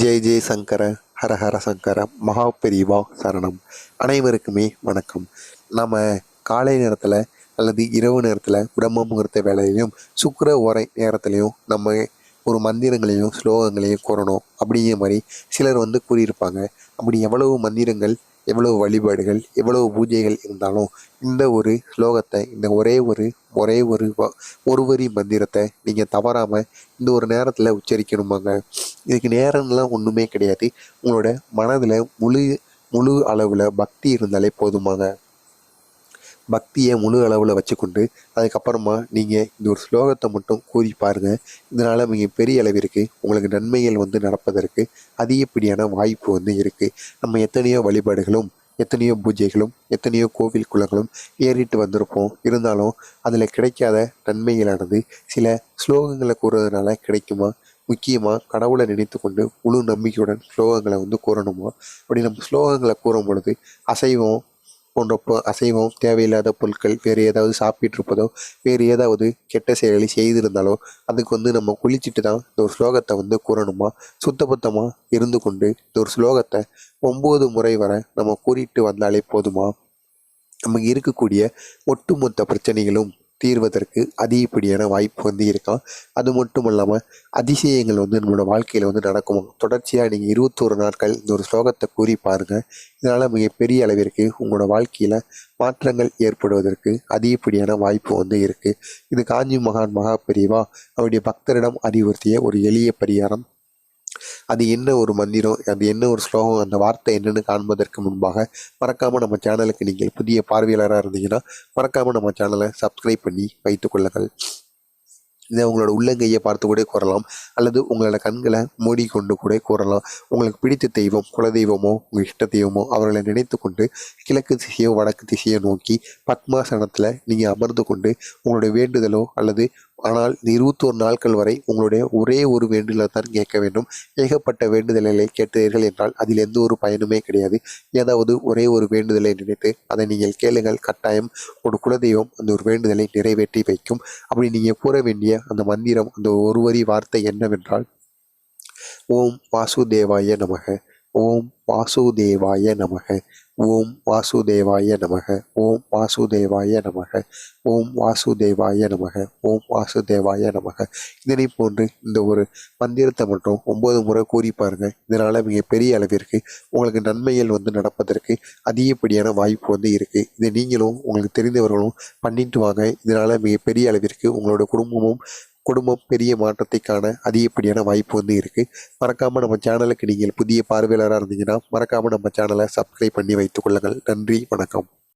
ஜெய் ஜெய் சங்கர ஹர ஹர சங்கர மகா பெரிவா சரணம். அனைவருக்குமே வணக்கம். நம்ம காலை நேரத்தில் அல்லது இரவு நேரத்தில் பிரம்ம முகூர்த்த வேலையிலையும் சுக்கிர உரை நேரத்துலையும் நம்ம ஒரு மந்திரங்களையும் ஸ்லோகங்களையும் கூறணும். அப்படிங்கிற மாதிரி சிலர் வந்து கூறியிருப்பாங்க. அப்படி எவ்வளவு மந்திரங்கள் எவ்வளவு வழிபாடுகள் எவ்வளவு பூஜைகள் இருந்தாலும் இந்த ஒரு ஸ்லோகத்தை இந்த ஒரே ஒரு ஒரே ஒரு ஒரு வரி மந்திரத்தை நீங்கள் தவறாமல் இந்த ஒரு நேரத்தில் உச்சரிக்கணுமாங்க. இதுக்கு நேரம்லாம் ஒன்றுமே கிடையாது. உங்களோட மனதில் முழு முழு அளவில் பக்தி இருந்தாலே போதுமாங்க. பக்தியை முழு அளவில் வச்சுக்கொண்டு அதுக்கப்புறமா நீங்கள் இந்த ஒரு ஸ்லோகத்தை மட்டும் கூறி பாருங்கள் இதனால் மிக பெரிய அளவிற்கு உங்களுக்கு நன்மைகள் வந்து நடப்பதற்கு அதிகப்படியான வாய்ப்பு வந்து இருக்குது நம்ம எத்தனையோ வழிபாடுகளும் எத்தனையோ பூஜைகளும் எத்தனையோ கோவில் குளங்களும் ஏறிட்டு வந்திருப்போம். இருந்தாலும் அதில் கிடைக்காத நன்மைகளானது சில ஸ்லோகங்களை கூறுறதுனால கிடைக்குமா? முக்கியமாக கடவுளை நினைத்து கொண்டு முழு நம்பிக்கையுடன் ஸ்லோகங்களை வந்து கூறணுமா? அப்படி நம்ம ஸ்லோகங்களை கூறும் பொழுது அசைவம் போன்ற அசைவம் தேவையில்லாத பொருட்கள் வேறு ஏதாவது சாப்பிட்டு இருப்பதோ வேறு ஏதாவது கெட்ட செயல்களை செய்திருந்தாலோ அதுக்கு வந்து நம்ம குளிச்சுட்டு தான் இந்த ஒரு ஸ்லோகத்தை வந்து கூறணுமா? சுத்தபத்தமாக இருந்து கொண்டு இந்த ஒரு ஸ்லோகத்தை ஒம்பது முறை வரை நம்ம கூறிட்டு வந்தாலே போதுமா? நமக்கு இருக்கக்கூடிய ஒட்டுமொத்த பிரச்சனைகளும் தீர்வதற்கு அதிகப்படியான வாய்ப்பு வந்து இருக்கலாம். அது மட்டும் இல்லாமல் அதிசயங்கள் வந்து நம்மளோட வாழ்க்கையில் வந்து நடக்கும். தொடர்ச்சியாக நீங்கள் இருபத்தோரு நாட்கள் இந்த ஒரு ஸ்லோகத்தை கூறி பாருங்கள் இதனால் மிகப்பெரிய அளவிற்கு உங்களோட வாழ்க்கையில் மாற்றங்கள் ஏற்படுவதற்கு அதிகப்படியான வாய்ப்பு வந்து இருக்குது இது காஞ்சி மகான் மகா பெரியவா அவருடைய பக்தரிடம் அறிவுறுத்திய ஒரு எளிய பரிகாரம். அது என்ன ஒரு மந்திரம் அது என்ன ஒரு ஸ்லோகம் அந்த வார்த்தை என்னென்னு காண்பதற்கு முன்பாக மறக்காமல் நம்ம சேனலுக்கு நீங்கள் புதிய பார்வையாளராக இருந்தீங்கன்னா மறக்காமல் நம்ம சேனலை சப்ஸ்கிரைப் பண்ணி வைத்துக் கொள்ளுங்கள். இதை உங்களோட உள்ளங்கையை பார்த்து கூட கூறலாம். அல்லது உங்களோட கண்களை மூடிக்கொண்டு கூட கூறலாம். உங்களுக்கு பிடித்த தெய்வம் குலதெய்வமோ உங்கள் இஷ்ட தெய்வமோ அவர்களை நினைத்து கொண்டு கிழக்கு திசையோ வடக்கு திசையோ நோக்கி பத்மாசனத்தில் நீங்கள் அமர்ந்து கொண்டு உங்களுடைய வேண்டுதலோ அல்லது ஆனால் இந்த இருபத்தோரு நாட்கள் வரை உங்களுடைய ஒரே ஒரு வேண்டுதலை தான் கேட்க வேண்டும். ஏகப்பட்ட வேண்டுதல்களை கேட்டீர்கள் என்றால் அதில் எந்த ஒரு பயனுமே கிடையாது. ஏதாவது ஒரே ஒரு வேண்டுதலை நினைத்து அதை நீங்கள் கேளுங்கள். கட்டாயம் ஒரு குலதெய்வம் அந்த ஒரு வேண்டுதலை நிறைவேற்றி வைக்கும். அப்படி நீங்கள் கூற வேண்டிய அந்த மந்திரம் அந்த ஒரு வரி வார்த்தை என்னவென்றால் ஓம் வாசுதேவாய நமக ஓம் வாசுதேவாய நமக ஓம் வாசுதேவாய நமக ஓம் வாசுதேவாய நமக ஓம் வாசுதேவாய நமக ஓம் வாசுதேவாய நமக. இதனை போன்று இந்த ஒரு மந்திரத்தை மட்டும் ஒன்பது முறை கூறி பாருங்கள் இதனால் மிக மிகப்பெரிய அளவிற்கு உங்களுக்கு நன்மைகள் வந்து நடப்பதற்கு அதிகப்படியான வாய்ப்பு வந்து இருக்குது இதை நீங்களும் உங்களுக்கு தெரிந்தவர்களும் பண்ணிட்டு வாங்க. இதனால் மிகப்பெரிய அளவிற்கு உங்களோட குடும்பமும் குடும்பம் பெரிய மாற்றத்தை காண அதிகப்படியான வாய்ப்பு வந்து இருக்குது மறக்காமல் நம்ம சேனலுக்கு நீங்கள் புதிய பார்வையாளராக இருந்தீங்கன்னா மறக்காமல் நம்ம சேனலை சப்ஸ்கிரைப் பண்ணி வைத்துக் கொள்ளுங்கள். நன்றி வணக்கம்.